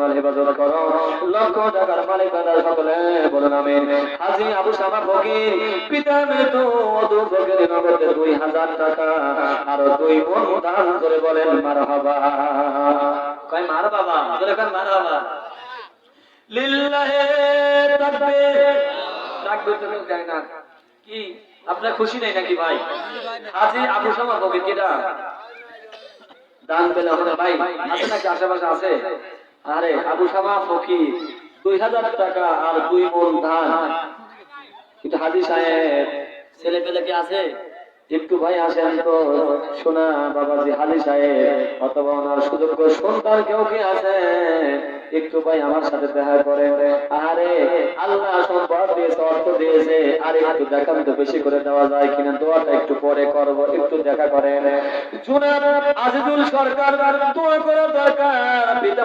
হেফাজত করো। লক্ষ টাকার মালিক সকলে বলুন আমিন। হাজি আবু সামা ফকির পিতা মৃত্যু মধু ফকির নগদে দুই হাজার টাকা। আর দুই মন দান করে বলেন মার হাবা কয় মার বাবা জোরে কয় মার বাবা লিল্লাহে তাকবীর। তাকবীর তো কেউ না। কি? আপনার খুশি নেই নাকি ভাই? হাজি আবু সামা ফকির কেটা? দান পেলে আমাদের ভাই আছে নাকি? আশেপাশে আছে? আরে আবু সামা ফকির, দুই হাজার টাকা আর দুই মন ধান। কিন্তু হাজি সাহেব, ছেলে পেলে কি আছে? একটু ভাই আসেন তো, শোনা বাবাজি হালি সাহেব, অথবা ওনার সুযোগ্য সন্তান কেউ কি আছে? একটু ভাই আমার সাথে দেখা করে আরে আল্লাহ সম্পদ দিয়েছে অর্থ দিয়েছে। আর একটু দেখান তো বেশি করে দেওয়া যায় কিনা, দোয়াটা একটু পরে করব, একটু দেখা আজিজুল সরকার, দোয়া করা দরকার। পিতা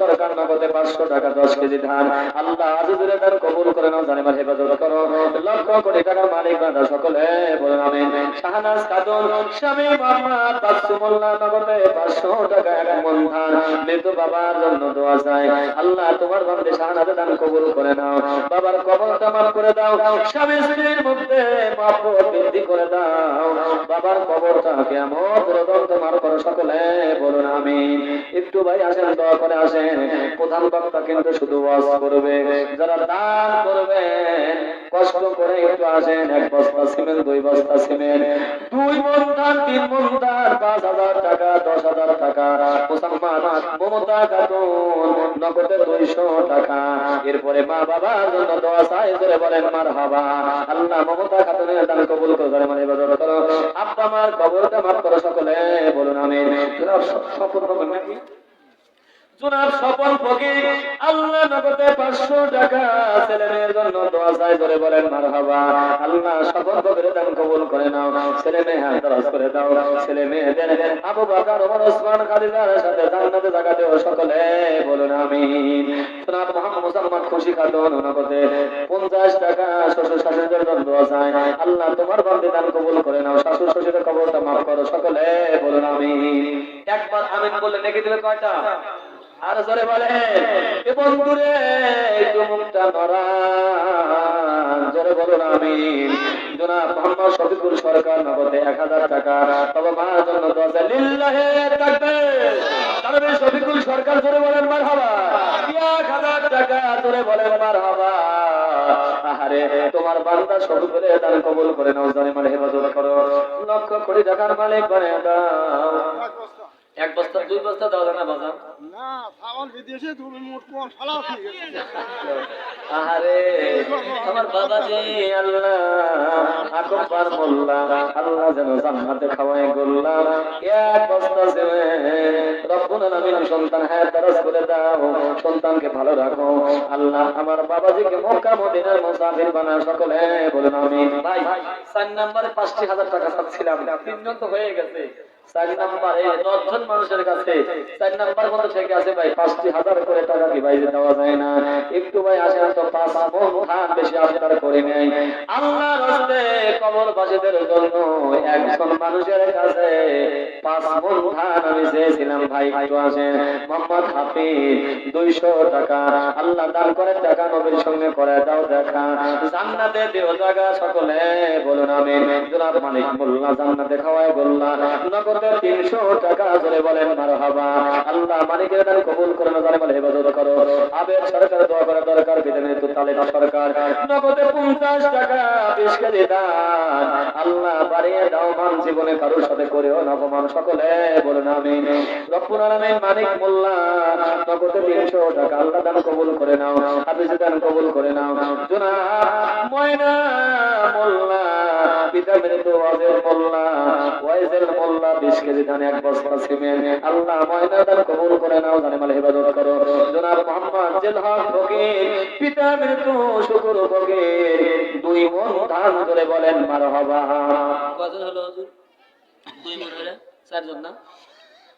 সরকার নগদে পাঁচশো টাকা, দশ কেজি ধান। আল্লাহ কবুল করে নাও হেফাজত করো। লক্ষ কোটি টাকার মালিক সকলে, বলুন আমিন। শাহনাজ কাদর স্বামী নগদে পাঁচশো টাকা, এক মন ধান। মৃত বাবার জন্য দোয়া চাই আল্লাহ, তোমার বান্দে শাহনাজ দান কবুল করে নাও। বাবার কবরটা মাফ করে দাও। স্বামী স্ত্রীর মধ্যে মাফ বৃদ্ধি করে দাও। বাবার কবরটা কেমন তোমার মার করো সকলে বলুন, আমিন। একটু ভাই আসেন দোয়া করে আসেন। প্রধান বক্তা কিন্তু শুধু ওয়াজ করবে। যারা দান করবেন কষ্ট করে একটু আসেন। এক বস্তা সিমেন্ট, দুই বস্তা সিমেন্ট। দুই ধান তিন ধান পাঁচ হাজার টাকা, দশ হাজার টাকা। মুসলমান মমতা খাতুন, নগদে দুইশো টাকা। এরপরে মা বাবার জন্য দোয়া চাই করে বলেন মার হাবা আল্লাহ মমতা খাতুনের দান কবুল করে মানে ইবাদত করো। আব্বা আমার কবরটা মাফ করো সকলে, বলুন আমি করবেন নাকি? বলেন আমিন। খুশি নগদে পঞ্চাশ টাকা শ্বশুর শাশুড়িদের জন্য চাই। আল্লাহ তোমার বান্দে দান কবুল করে নাও। শাশুড় শ্বশুরের কবরটা মাফ করো সকলে, বলুন, আমিন। একবার আমিন বললে নেকি কয়টা? আর জোরে বলে এ বন্ধুরে মুখটা নরা জোরে বলুন আমি জনাব মোহাম্মদ শফিকুল সরকার নগদে এক হাজার টাকা। তবে মার জন্য দশ লিল্লাহে তাকবীর। তারপরে শফিকুল সরকার, জোরে বলেন মার হাবা এক হাজার টাকা, জোরে বলেন মার হাবা তোমার বান্দা শফিকুলের দান কবুল করে নাও জানে মানে হেফাজত করো। লক্ষ কোটি টাকার মালিক করে দাও। এক বস্তা দুই বস্তা যায় না বিদেশে তুমি মোট কোন ঠিক আছে আহারে আমার বাবা যে আল্লাহ আকবার মোল্লা আল্লাহ যেন জান্নাতে খাওয়ায় গোল্লা। এক বস্তা রব্বুল আলামিন সন্তান হায়াত দারাজ করে দাও সন্তানকে ভালো রাখো। আল্লাহ আমার বাবাজিকে মক্কা মদিনার মুসাফির বানাও সকলে বলুন আমিন। ভাই চার নাম্বারে পাঁচটি হাজার টাকা চাচ্ছিলাম। তিনজন তো হয়ে গেছে। চার নাম্বারে করে টাকা আল্লাহ দান করে টাকা নবীর সঙ্গে করে দাও দেখা। জান্নাতে দেও জায়গা সকলে, বলুন আমি জনাব মোল্লা জান্নাতে খাওয়ায় বললা নগদে তিনশো টাকা ধরে বলেন মার আল্লাহ মালিকের দান কবুল করে না বলে, হেফাজত করো। আবেদ সরকার দোয়া করা দরকার, বিধানের তো তালে সরকার। নগদে পঞ্চাশ টাকা, বিশ কেজি দান। আল্লাহ বাড়িয়ে দাও, মান জীবনে কারোর সাথে করেও নবমান সকলে বলুন আমি রব্বুল আলামিন মালিক মোল্লা, নগদে তিনশো টাকা। আল্লাহ দান কবুল করে নাও, হাফিজ দান কবুল করে নাও। জনাব, ময়না মোল্লা তো ওয়াজের মোল্লা, ওয়াইজের এক বস্তা সিমেন্ট। আল্লাহ ময়না দুই মন ধান ধরে বলেন মার হবা কজন হলো দুই মন হলে চারজন না?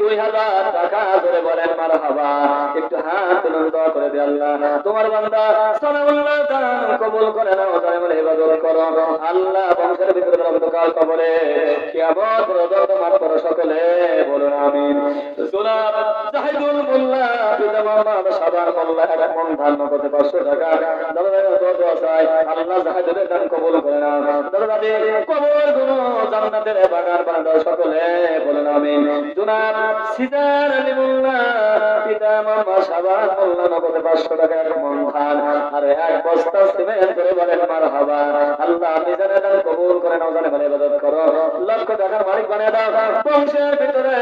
দুই হাজার টাকা ধরে বলেন মার হবা একটু হাত তুলুন, দোয়া করে তোমার বান্দা সানাউল্লাহ দান কবুল করে নাও বলে হেফাজত করো। আল্লাহ বংশের ভিতরে অন্ধকার কবরে, কিয়ামত পর্যন্ত তোমার পর সকলে আল্লাহ জাহিদুলের দান কবুল করে নাও, জানে বলে ইবাদত করো। লক্ষ টাকার মালিক বানিয়ে দাও। বংশের ভিতরে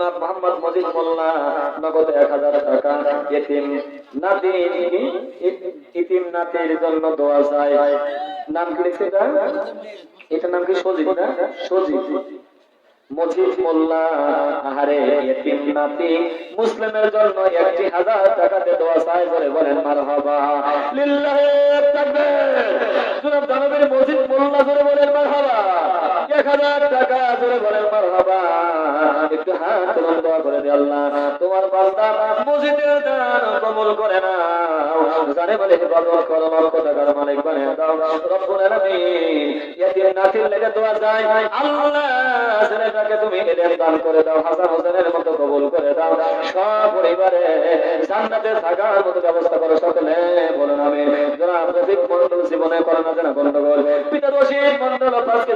জনাব মোহাম্মদ মজিদ মোল্লা, নগদ এক হাজার টাকা এতিম নাতি ইতিম নাতির জন্য দোয়া চাই। নাম কি লিখছে এটা? নাম কি সজিদ না? সজিদ মজিদ মোল্লা, আহারে এতিম নাতি, মুসলিমের জন্য একটি হাজার টাকাতে দোয়া চাই বলে বলেন মারহাবা। লিল্লাহি তাকবীর। জনাব দানবীর মজিদ মোল্লা, জোরে বলেন মারহাবা। এক হাজার টাকা জোরে বলেন, মারহাবা, একটু হাত তুলুন, দোয়া করে দে আল্লাহ, তোমার বান্দা মসজিদের দান কবুল করে না জানে বলে হেফাজত করো লক্ষ টাকার মালিক বানিয়ে দাও। রব্বুল আলামিন ইয়াতিম নাতির লেগে দোয়া যায়, আল্লাহ, ছেলেটাকে তুমি এলেম দান করে দাও হাসান হোসেনের মতো কবুল করে দাও। সব পরিবারে জান্নাতে থাকার মতো ব্যবস্থা করো সকলে, বলুন আমি জনাব রফিক মন্ডল জীবনে করে জানা গন্ডগোল, পিতা রশিদ মন্ডল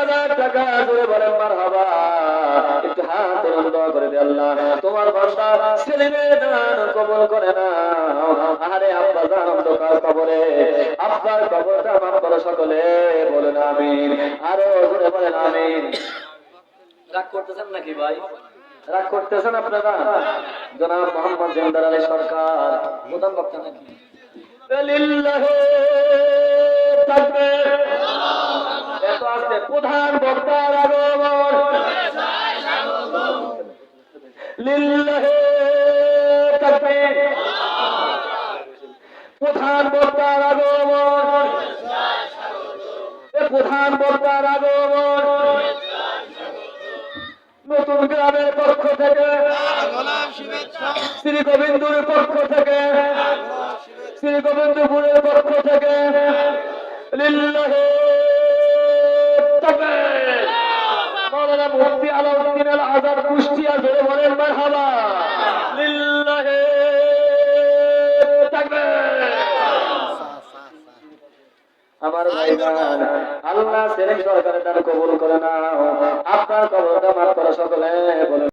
হাজার টাকা জোরে বলেন মারহাবা। একটু হাত দোয়া করে দে আল্লাহ। তোমার বান্দা সেলিমের দান কবুল করে না আরে আব্বা জান অন্ধকার কবরে। আব্বার কবরটা মাফ করো সকলে বলেন আমিন। আরও জোরে বলেন আমিন। রাগ করতেছেন নাকি ভাই? রাগ করতেছেন আপনারা? জনাব মোহাম্মদ জেন্দার আলী সরকার প্রধান বক্তা নাকি? লিল্লাহি প্রধান বক্তার আগমন। প্রধান বক্তার আগমন। প্রধান বক্তার আগমন। নতুন গ্রামের পক্ষ থেকে, শ্রী গোবিন্দুর পক্ষ থেকে, শ্রী গোবিন্দপুরের পক্ষ থেকে, লিল্লাহি আল্লাহ সরকারের দান কবুল করে না আপনার কবর মাফ করা সকলে বলে